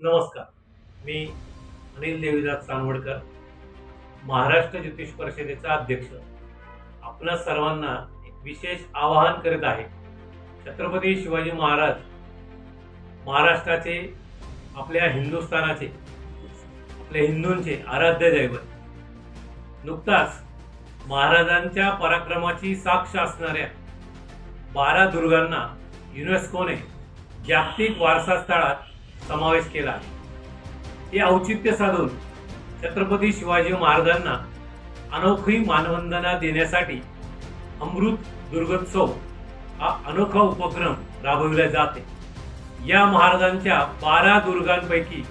नमस्कार. मी अनिल देवीदास चांदवडकर महाराष्ट्र ज्योतिष परिषदेचा अध्यक्ष. आपणा सर्वांना एक विशेष आवाहन करीत आहे. छत्रपती शिवाजी महाराज महाराष्ट्राचे आपल्या हिंदुस्थानाचे आपल्या हिंदूंचे आराध्य दैवत. नुकताच महाराजांच्या पराक्रमाची साक्ष असणाऱ्या बारा दुर्गांना युनेस्कोने जागतिक वारसा स्थळात समावेश केला. आहे हे औचित्य साधून छत्रपती शिवाजी महाराजांना अनोखी मानवंदना देण्यासाठी अमृत दुर्गोत्सव हा अनोखा उपक्रम राबविला जाते. या महाराजांच्या बारा दुर्गांपैकी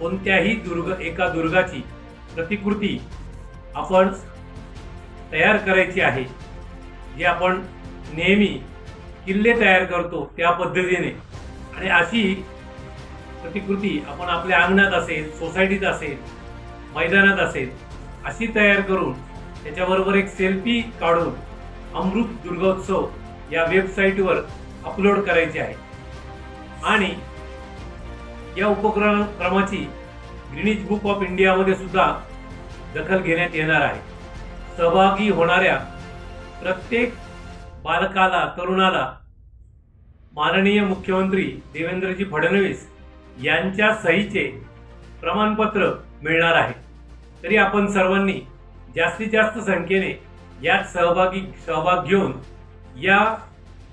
कोणत्याही दुर्ग एका दुर्गाची प्रतिकृती आपण तयार करायची आहे. जी आपण नेहमी किल्ले तयार करतो त्या पद्धतीने. आणि अशी प्रतिकृती आपण आपल्या अंगणात असेल सोसायटीत असेल मैदानात असेल अशी तयार करून त्याच्याबरोबर एक सेल्फी काढून अमृत दुर्गोत्सव या वेबसाईटवर अपलोड करायची आहे. आणि या उपक्रमाची क्रमाची ग्रीनिज बुक ऑफ इंडियामध्ये सुद्धा दखल घेण्यात येणार आहे. सहभागी होणाऱ्या प्रत्येक बालकाला तरुणाला माननीय मुख्यमंत्री देवेंद्रजी फडणवीस यांच्या सहीचे प्रमाणपत्र मिळणार आहे. तरी आपण सर्वांनी जास्तीत जास्त संख्येने यात सहभागी सहभाग घेऊन या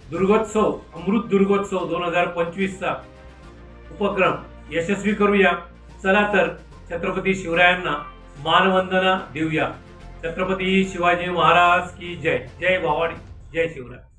दुर्गोत्सव अमृत दुर्गोत्सव दोन हजार पंचवीसचा उपक्रम यशस्वी करूया. चला तर छत्रपती शिवरायांना मानवंदना देऊया. छत्रपती शिवाजी महाराज की जय. जय भवानी. जय शिवराय.